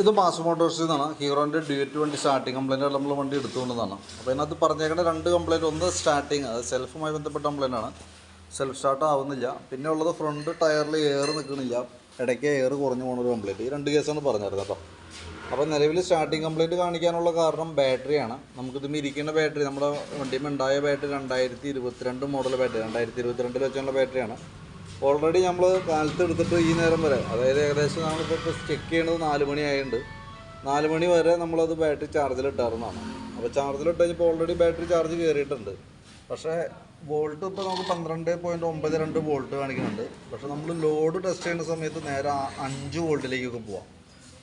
ഇത് മാസ് മോട്ടോഴ്സിൽ നിന്നാണ് ഹീറോന്റെ ഡ്യൂറ്റ് വണ്ടി സ്റ്റാർട്ടിങ് കംപ്ലൈന്റ് നമ്മൾ വണ്ടി എടുത്തുകൊണ്ടതാണ് അപ്പോൾ അതിനകത്ത് പറഞ്ഞേക്കുന്ന രണ്ട് കംപ്ലൈന്റ് ഒന്ന് സ്റ്റാർട്ടിങ് അത് സെൽഫുമായി ബന്ധപ്പെട്ട കംപ്ലൈന്റ് ആണ്. സെൽഫ് സ്റ്റാർട്ട് ആവുന്നില്ല. പിന്നെ ഉള്ളത് ഫ്രണ്ട് ടയറിൽ എയർ നിൽക്കുന്നില്ല ഇടയ്ക്ക് എയർ കുറഞ്ഞു പോകുന്ന ഒരു കംപ്ലൈന്റ് ഈ രണ്ട് കേസാണ് പറഞ്ഞിരുന്നത് കേട്ടോ. അപ്പോൾ നിലവിൽ സ്റ്റാർട്ടിങ് കംപ്ലൈന്റ് കാണിക്കാനുള്ള കാരണം ബാറ്ററിയാണ് നമുക്കിത് ഇരിക്കുന്ന ബാറ്ററി നമ്മുടെ വണ്ടിയിൽ ഉണ്ടായ ബാറ്ററി രണ്ടായിരത്തി ഇരുപത്തിരണ്ട് മോഡൽ ബാറ്ററി രണ്ടായിരത്തി ഇരുപത്തിരണ്ടിൽ വെച്ചുള്ള ബാറ്ററിയാണ് ഓൾറെഡി നമ്മൾ കാലത്ത് എടുത്തിട്ട് ഈ നേരം വരെ അതായത് ഏകദേശം നമ്മളിപ്പോൾ ഇപ്പോൾ ചെക്ക് ചെയ്യണത് നാല് മണി ആയതുകൊണ്ട് നാല് മണി വരെ നമ്മളത് ബാറ്ററി ചാർജിൽ ഇട്ടാറുന്നതാണ് അപ്പോൾ ചാർജിൽ ഇട്ട് കഴിഞ്ഞപ്പോൾ ഓൾറെഡി ബാറ്ററി ചാർജ് കയറിയിട്ടുണ്ട് പക്ഷേ വോൾട്ട് ഇപ്പോൾ നമുക്ക് പന്ത്രണ്ട് പോയിന്റ് ഒമ്പത് രണ്ട് വോൾട്ട് കാണിക്കുന്നുണ്ട്. പക്ഷേ നമ്മൾ ലോഡ് ടെസ്റ്റ് ചെയ്യുന്ന സമയത്ത് നേരെ അഞ്ച് വോൾട്ടിലേക്കൊക്കെ പോവാം.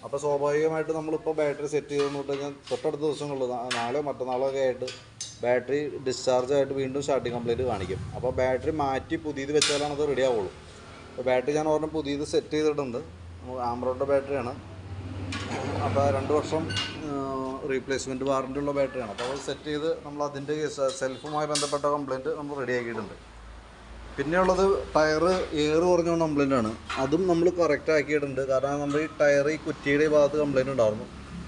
അപ്പോൾ സ്വാഭാവികമായിട്ട് നമ്മളിപ്പോൾ ബാറ്ററി സെറ്റ് ചെയ്തെന്ന് പറഞ്ഞു കഴിഞ്ഞാൽ തൊട്ടടുത്ത ദിവസങ്ങളിൽ നാളെയോ മറ്റന്നാളോ ഒക്കെ ആയിട്ട് ബാറ്ററി ഡിസ്ചാർജ് ആയിട്ട് വീണ്ടും സ്റ്റാർട്ടിങ് കംപ്ലൈന്റ് കാണിക്കും. അപ്പോൾ ബാറ്ററി മാറ്റി പുതിയത് വെച്ചാലാണ് അത് റെഡി ആവുള്ളൂ. അപ്പോൾ ബാറ്ററി ഞാൻ ഓർമ്മ പുതിയത് സെറ്റ് ചെയ്തിട്ടുണ്ട്. ആമറോയുടെ ബാറ്ററിയാണ്. അപ്പോൾ രണ്ട് വർഷം റീപ്ലേസ്മെന്റ് വാറണ്ടി ഉള്ള ബാറ്ററിയാണ്. അപ്പോൾ അത് സെറ്റ് ചെയ്ത് നമ്മൾ അതിന്റെ സെൽഫുമായി ബന്ധപ്പെട്ട കംപ്ലയിന്റ് നമ്മൾ റെഡി ആക്കിയിട്ടുണ്ട്. പിന്നെയുള്ളത് ടയർ എയർ കുറഞ്ഞ കംപ്ലയിന്റ് ആണ്. അതും നമ്മൾ കറക്റ്റ് ആക്കിയിട്ടുണ്ട്. കാരണം നമ്മൾ ഈ ടയർ ഈ കുറ്റിയുടെ ഭാഗത്ത് കംപ്ലയിന്റ് ഉണ്ടായിരുന്നു.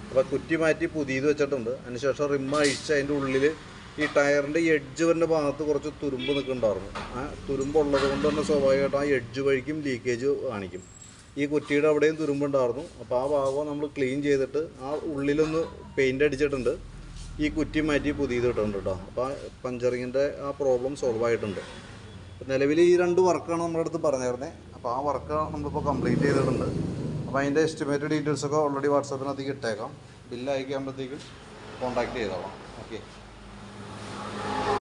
അപ്പോൾ കുറ്റി മാറ്റി പുതിയത് വെച്ചിട്ടുണ്ട്. അതിനുശേഷം റിമ്മ അഴിച്ച് അതിന്റെ ഉള്ളിൽ ഈ ടയറിന്റെ എഡ്ജ് വരുന്ന ഭാഗത്ത് കുറച്ച് തുരുമ്പ് നിൽക്കുന്നുണ്ടായിരുന്നു. ആ തുരുമ്പ് ഉള്ളത് കൊണ്ട് തന്നെ സ്വാഭാവികമായിട്ടും ആ എഡ്ജ് വഴിക്കും ലീക്കേജ് കാണിക്കും. ഈ കുറ്റിയുടെ അവിടെയും തുരുമ്പുണ്ടായിരുന്നു. അപ്പോൾ ആ ഭാഗം നമ്മൾ ക്ലീൻ ചെയ്തിട്ട് ആ ഉള്ളിലൊന്ന് പെയിന്റ് അടിച്ചിട്ടുണ്ട്. ഈ കുറ്റി മാറ്റി പുതിയത് ഇട്ടിട്ടുണ്ട് കേട്ടോ. അപ്പോൾ ആ പഞ്ചറിങ്ങിന്റെ ആ പ്രോബ്ലം സോൾവ് ആയിട്ടുണ്ട്. നിലവിൽ ഈ രണ്ട് വർക്കാണ് നമ്മുടെ അടുത്ത് പറഞ്ഞിരുന്നത് അപ്പോൾ ആ വർക്ക് നമ്മളിപ്പോൾ കംപ്ലീറ്റ് ചെയ്തിട്ടുണ്ട്. അപ്പോൾ അതിന്റെ എസ്റ്റിമേറ്റ് ഡീറ്റെയിൽസ് ഒക്കെ ഓൾറെഡി വാട്സാപ്പിനകത്തേക്ക് ഇട്ടേക്കാം. ബില്ല് അയക്കുമ്പോഴത്തേക്കും കോൺടാക്ട് ചെയ്തോളാം. ഓക്കെ.